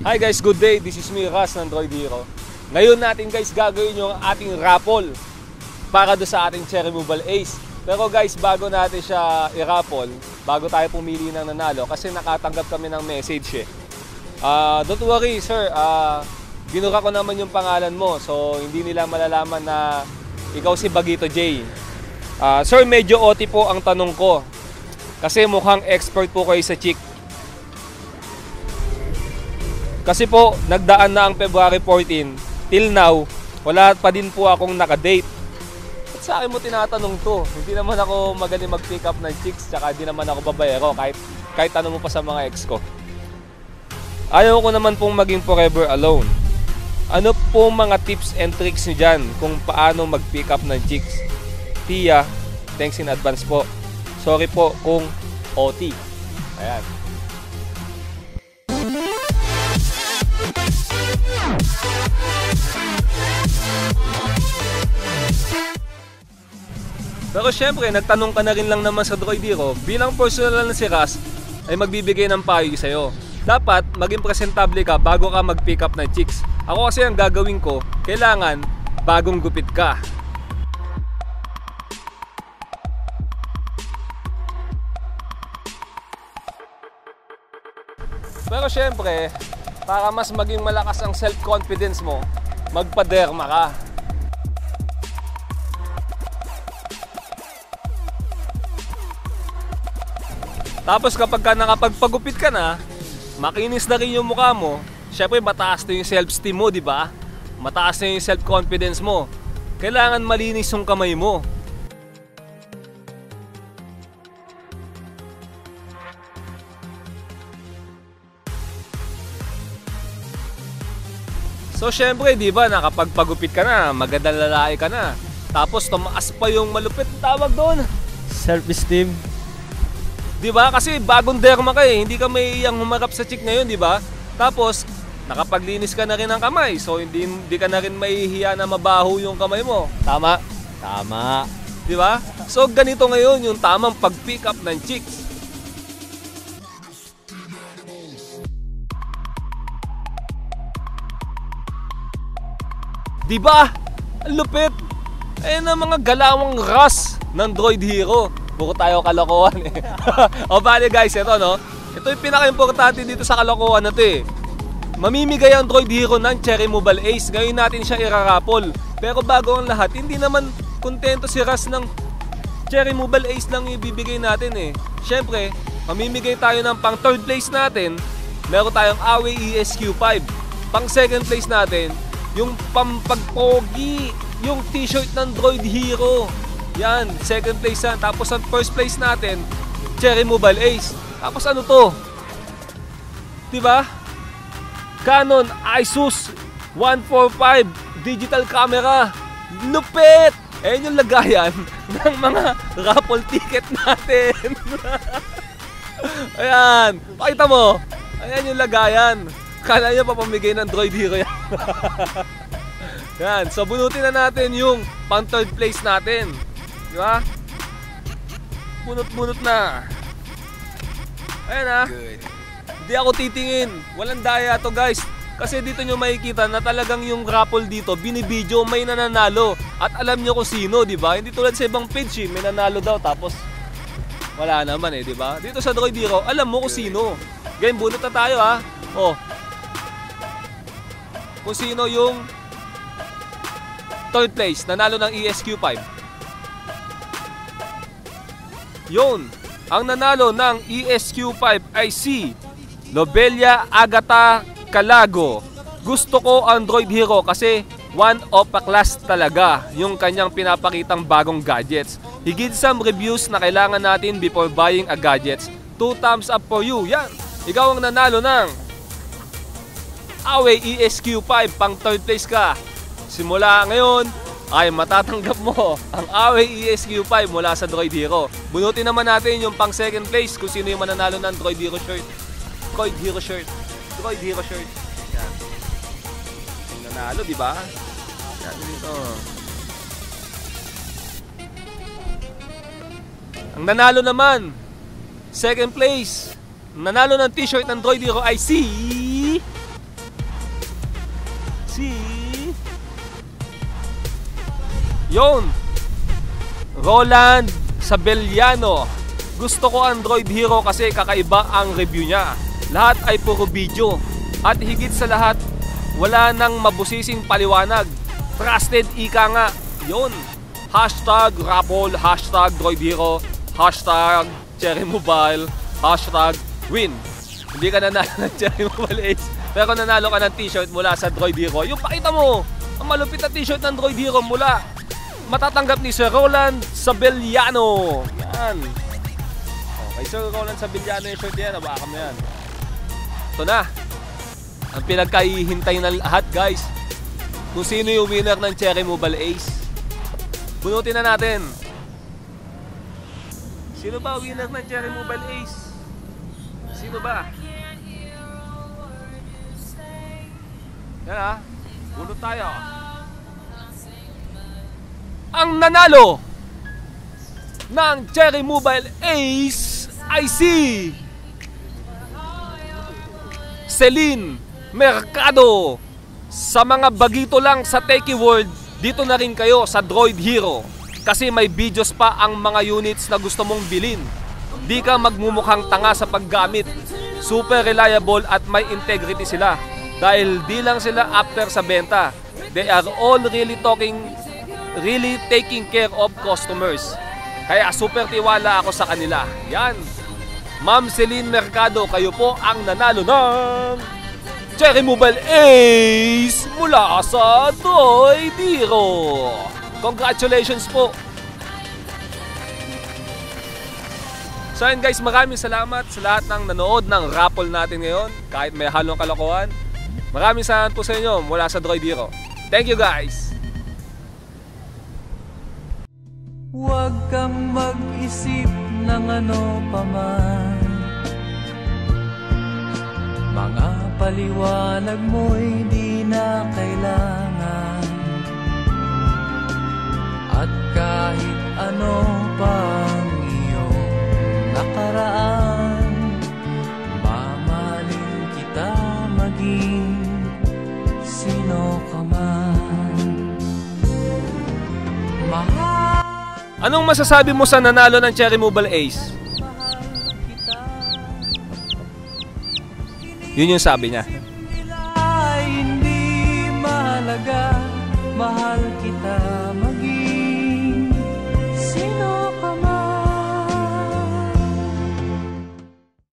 Hi guys, good day. This is me, Ras ng Droid Hero. Ngayon natin guys gagawin yung ating raffle para do sa ating Cherry Mobile Ace. Pero guys, bago natin siya i-raffle, bago tayo pumili ng nanalo, kasi nakatanggap kami ng message eh. Ah, don't worry sir, Ah, binura ko naman yung pangalan mo, so hindi nila malalaman na ikaw si Bagito J. Ah, sir, medyo OT po ang tanong ko. Kasi mukhang expert po kayo sa chick. Kasi po, nagdaan na ang February 14. Till now, wala pa din po akong nakadate. Ba't sa akin mo tinatanong to? Hindi naman ako magaling mag-pick up ng chicks, tsaka hindi naman ako babayero kahit, kahit tanong mo pa sa mga ex ko. Ayaw ko naman pong maging forever alone. Ano po mga tips and tricks nyo dyan kung paano mag-pick up ng chicks? Tia, thanks in advance po. Sorry po kung OT. Ayan. Pero syempre, nagtanong ka na rin lang naman sa Droidero, bilang personal na si Ras, ay magbibigay ng payo sa'yo. Dapat maging presentable ka bago ka mag-pick up ng chicks. Ako kasi ang gagawin ko, kailangan bagong gupit ka. Pero syempre, para mas maging malakas ang self-confidence mo, magpa-derma ka. Tapos kapag ka nakapagpagupit ka na, makinis na rin yung mukha mo, syempre mataas na yung self-esteem mo, di ba? Mataas na yung self-confidence mo. Kailangan malinis yung kamay mo. So syempre, di ba, nakapagpagupit ka na, magandang lalaki ka na. Tapos tumaas pa yung malupit tawag doon. Self-esteem. Di ba? Kasi bagong derma ka eh. Hindi ka may iyang humarap sa chick ngayon, di ba? Tapos, nakapaglinis ka na rin ng kamay. So, hindi, hindi ka na rin mahihiya na mabaho yung kamay mo. Tama? Tama. Di ba? So, ganito ngayon yung tamang pag-pick up ng chicks. Di ba? Ang lupit. Ayan ang mga galawang ras ng Droid Hero. Puro tayo kalokohan eh. o bale guys, ito no. Ito yung pinaka-importante dito sa kalokohan na to eh. Mamimigay ang Droid Hero ng Cherry Mobile Ace. Ngayon natin siya irarapol. Pero bago ang lahat, hindi naman kontento si Ras ng Cherry Mobile Ace lang ibibigay natin eh. Siyempre, mamimigay tayo ng pang third place natin. Meron tayong Awe ESQ5. Pang second place natin, yung pampagpogi, yung t-shirt ng Droid Hero. Yan, second place yan. Tapos ang first place natin, Cherry Mobile Ace. Tapos ano to? 'Di ba? Canon Asus 145 digital camera. Lupit! Ayan yung lagayan ng mga raffle ticket natin. Ayan, pakita mo. Ayan yung lagayan. Kala nyo papamigay ng Droid Hero yan. Yan, so bunutin na natin yung pang third place natin. Di ba? Bunot-bunot na. Ayan ah. Hindi ako titingin. Walang daya to guys. Kasi dito nyo makikita na talagang yung raffle dito, binibidyo, may nananalo. At alam nyo kung sino, di ba? Hindi tulad sa ibang page, eh, may nanalo daw tapos wala naman eh, di ba? Dito sa Droid Hero, alam mo kung sino. Game, bunot na tayo ha. Oh. Kung sino yung third place, nanalo ng ESQ5. Yun, ang nanalo ng ESQ5 ay si Lobelia Agata Calago. Gusto ko Android Hero kasi one of a class talaga yung kanyang pinapakitang bagong gadgets. Gives some reviews na kailangan natin before buying a gadgets. Two thumbs up for you. Yan. Ikaw ang nanalo ng Awe ESQ5 pang third place ka. Simula ngayon ay matatanggap mo ang Awe ESQ5 mula sa Droid Hero. Bunutin naman natin yung pang second place kung sino yung mananalo ng Droid Hero shirt. Droid Hero shirt. Droid Hero shirt. Yan. Yung nanalo, di ba? Yan dito. Ang nanalo naman, second place, nanalo ng t-shirt ng Droid Hero ay si si... Yon! Roland Sabelliano. Gusto ko Android Hero kasi kakaiba ang review niya. Lahat ay puro video. At higit sa lahat, wala nang mabusising paliwanag. Trusted ika nga. Yon. Hashtag Rapol, hashtag Droid Hero, hashtag Cherry Mobile, hashtag Win. Hindi ka nanalo ng Cherry Mobile Ace, pero nanalo ka ng t-shirt mula sa Droid Hero. Yung pakita mo, ang malupit na t-shirt ng Droid Hero mula matatanggap ni Sir Roland Sabelliano. Yan. Okay, Sir Roland Sabelliano yung shirt yan. Abakam na yan. Ito na. Ang pinagkahihintay ng lahat, guys. Kung sino yung winner ng Cherry Mobile Ace. Bunutin na natin. Sino ba winner ng Cherry Mobile Ace? Sino ba? Yan ha. Bunot tayo. Ang nanalo ng Cherry Mobile Ace ay si Celine Mercado. Sa mga bagito lang sa Techie World, dito na rin kayo sa Droid Hero. Kasi may videos pa ang mga units na gusto mong bilin. Di ka magmumukhang tanga sa paggamit. Super reliable at may integrity sila. Dahil di lang sila after sa benta. They are all really talking, really taking care of customers. Kaya super tiwala ako sa kanila. Yan. Ma'am Celine Mercado, kayo po ang nanalo ng Cherry Mobile Ace mula sa Toy Diro. Congratulations po. So yun guys, maraming salamat sa lahat ng nanood ng raffle natin ngayon. Kahit may halong kalokohan. Maraming salamat po sa inyo mula sa Droid Hero. Thank you guys! Huwag kang mag-isip ng ano paman Mga paliwanag mo'y di na kailangan At kahit ano Anong masasabi mo sa nanalo ng Cherry Mobile Ace? Yun yung sabi niya.